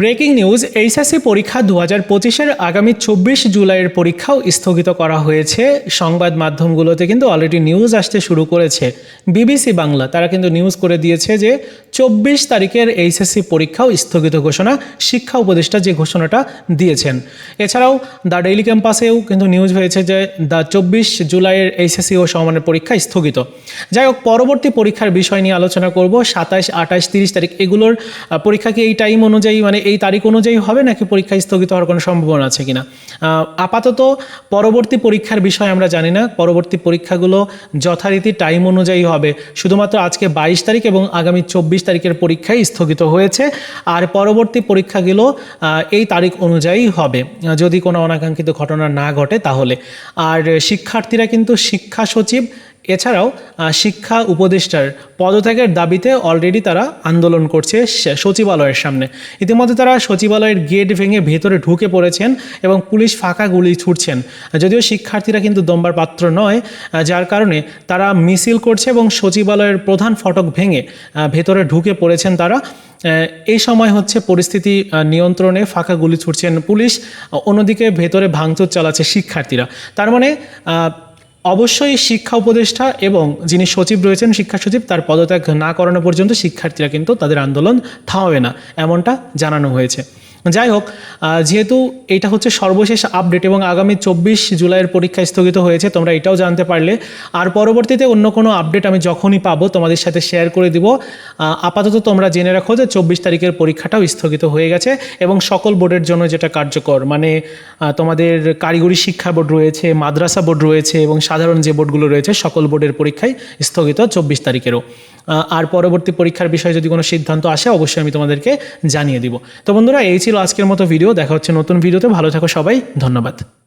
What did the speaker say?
Breaking news, HSC পরীক্ষা দু হাজার পঁচিশের আগামী চব্বিশ জুলাইয়ের পরীক্ষাও স্থগিত করা হয়েছে। সংবাদ মাধ্যমগুলোতে কিন্তু অলরেডি নিউজ আসতে শুরু করেছে। বিবিসি বাংলা, তারা কিন্তু নিউজ করে দিয়েছে যে চব্বিশ তারিখের এইচএসসি পরীক্ষাও স্থগিত ঘোষণা শিক্ষা উপদেষ্টা যে ঘোষণাটা দিয়েছেন। এছাড়াও দ্য ডেইলি ক্যাম্পাসেও কিন্তু নিউজ হয়েছে যে দ্য চব্বিশ জুলাইয়ের এইচএসসি ও সমানের পরীক্ষা স্থগিত। যাই হোক, পরবর্তী পরীক্ষার বিষয় নিয়ে আলোচনা করব। সাতাশ আঠাশ তিরিশ তারিখ এগুলোর পরীক্ষা কি এই টাইম অনুযায়ী মানে এই তারিখ অনুযায়ী হবে নাকি পরীক্ষা স্থগিত হওয়ার কোনো সম্ভাবনা আছে কিনা? আপাতত পরবর্তী পরীক্ষার বিষয় আমরা জানি না। পরবর্তী পরীক্ষাগুলো যথারীতি টাইম অনুযায়ী হবে। শুধুমাত্র আজকে বাইশ তারিখ এবং আগামী চব্বিশ তারিখের পরীক্ষাই স্থগিত হয়েছে আর পরবর্তী পরীক্ষাগুলো এই তারিখ অনুযায়ী হবে। যদি কোনো অনাকাঙ্ক্ষিত ঘটনা না ঘটে তাহলে। আর শিক্ষার্থীরা কিন্তু শিক্ষা সচিব এছাড়াও শিক্ষা উপদেষ্টার পদত্যাগের দাবিতে অলরেডি তারা আন্দোলন করছে সচিবালয়ের সামনে। ইতিমধ্যে তারা সচিবালয়ের গেট ভেঙে ভেতরে ঢুকে পড়েছেন এবং পুলিশ ফাঁকা গুলি ছুটছেন যদিও শিক্ষার্থীরা কিন্তু দম্বার পাত্র নয় যার কারণে তারা মিছিল করছে এবং সচিবালয়ের প্রধান ফটক ভেঙে ভেতরে ঢুকে পড়েছেন তারা। এই সময় হচ্ছে পরিস্থিতি নিয়ন্ত্রণে ফাঁকা গুলি ছুটছেন পুলিশ, অন্যদিকে ভেতরে ভাঙচুর চালাচ্ছে শিক্ষার্থীরা। তার মানে অবশ্যই শিক্ষা উপদেষ্টা এবং যিনি সচিব রয়েছেন, শিক্ষা সচিব, তার পদত্যাগ না করানো পর্যন্ত শিক্ষার্থীরা কিন্তু তাদের আন্দোলন থামাবে না, এমনটা জানানো হয়েছে। যাই হোক যেহেতু এটা হচ্ছে সর্বশেষ আপডেট এবং আগামী চব্বিশ জুলাইয়ের পরীক্ষা স্থগিত হয়েছে, তোমরা এটাও জানতে পারলে। আর পরবর্তীতে অন্য কোনো আপডেট আমি যখনই পাবো, তোমাদের সাথে শেয়ার করে দিব। আপাতত তোমরা জেনে রাখো যে চব্বিশ তারিখের পরীক্ষাটাও স্থগিত হয়ে গেছে এবং সকল বোর্ডের জন্য যেটা কার্যকর মানে তোমাদের কারিগরি শিক্ষা বোর্ড রয়েছে, মাদ্রাসা বোর্ড রয়েছে এবং সাধারণ যে বোর্ডগুলো রয়েছে, সকল বোর্ডের পরীক্ষায় স্থগিত চব্বিশ তারিখেরও। আর পরবর্তী পরীক্ষার বিষয়ে যদি কোনো সিদ্ধান্ত আসে, অবশ্যই আমি তোমাদেরকে জানিয়ে দিব। তো বন্ধুরা, এই ছিল আজকের মতো ভিডিও দেখা হচ্ছে নতুন ভিডিওতে ভালো থাকো সবাই। ধন্যবাদ।